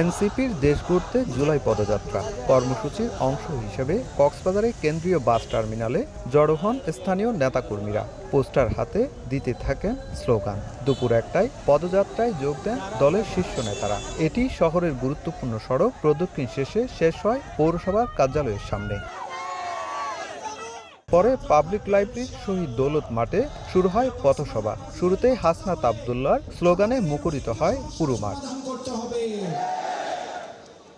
এনসিপির দেশ ঘুরতে জুলাই পদযাত্রা। কর্মসূচির অংশ হিসেবে কক্সবাজারে কেন্দ্রীয় বাস টার্মিনালে জড়ো হন স্থানীয় নেতাকর্মীরা। পোস্টার হাতে দিতে থাকেন স্লোগান। দুপুর একটায় পদযাত্রায় যোগ দেন দলের শীর্ষ নেতারা। এটি শহরের গুরুত্বপূর্ণ সড়ক। প্রদক্ষিণ শেষে শেষ হয় পৌরসভার কার্যালয়ের সামনে। পরে পাবলিক লাইব্রেরির শহীদ দৌলত মাঠে শুরু হয় পথসভা। শুরুতে হাসনাত আবদুল্লার স্লোগানে মুখরিত হয় পুরো মাঠ।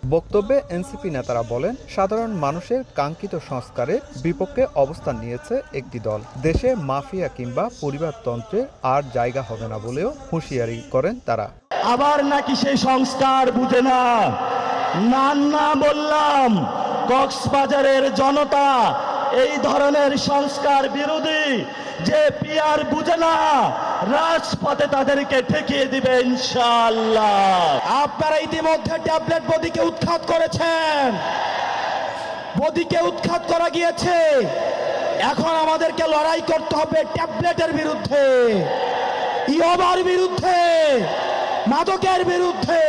বক্তব্যে এনসিপি নেতারা বলেন, সাধারণ মানুষের কাঙ্ক্ষিত সংস্কারের বিপক্ষে অবস্থান নিয়েছে একটি দল। দেশে মাফিয়া কিংবা পরিবারতন্ত্রের আর জায়গা হবে না বলেও হুঁশিয়ারি করেন তারা। আবার নাকি সেই সংস্কার বুঝে না? না না বললাম, কক্সবাজারের জনতা এই ধরনের সংস্কার বিরোধী যে পিয়ার বুঝে না, রাজপথে তাদেরকে ঠেকিয়ে দিবে ইনশাল্লাহ আপনারা ইতিমধ্যে ট্যাবলেট বদিকে উৎখাত করেছেন। বদিকে উৎখাত করা গিয়েছে। এখন আমাদেরকে লড়াই করতে হবে ট্যাবলেটের বিরুদ্ধে ইয়বার বিরুদ্ধে। মাদকের বিরুদ্ধে।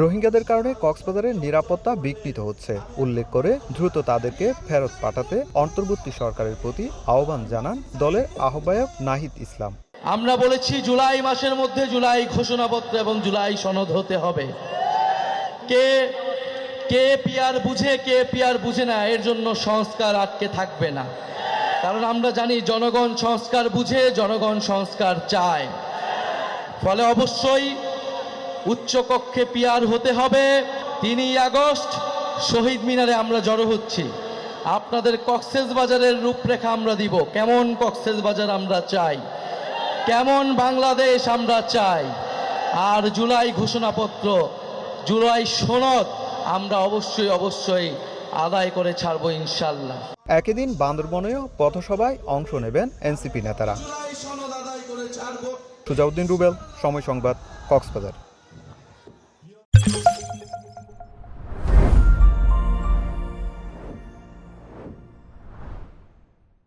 রোহিঙ্গাদের কারণে কক্সবাজারের নিরাপত্তা বিঘ্নিত হচ্ছে। উল্লেখ করে দ্রুত তাদেরকে ফেরত পাঠাতে অন্তর্বর্তী সরকারের প্রতি আহ্বান জানান দলের আহ্বায়ক নাহিদ ইসলাম। আমরা বলেছি জুলাই মাসের মধ্যে জুলাই ঘোষণাপত্র এবং জুলাই সনদ হতে হবে। কে কে পিয়ার বুঝে কে পিয়ার বুঝে না এর জন্য সংস্কার আটকে থাকবে না। কারণ আমরা জানি জনগণ সংস্কার বুঝে জনগণ সংস্কার চায়। ফলে অবশ্যই উচ্চকক্ষে পিয়ার হতে হবে। তিনই আগস্ট শহীদ মিনারে আমরা জড়ো হচ্ছি। আপনাদের কক্সেস বাজারের রূপরেখা আমরা দিব। কেমন কক্সেস বাজার আমরা চাই? কেমন বাংলাদেশ আমরা চাই? আর জুলাই ঘোষণাপত্র জুলাই সনদ আমরা অবশ্যই অবশ্যই আদায় করে ছাড়বো ইনশাল্লাহ একই দিন বান্দরবনেও পথসভায় অংশ নেবেন এনসিপি নেতারা। সুজাউদ্দিন রুবেল সময় সংবাদ কক্সবাজার।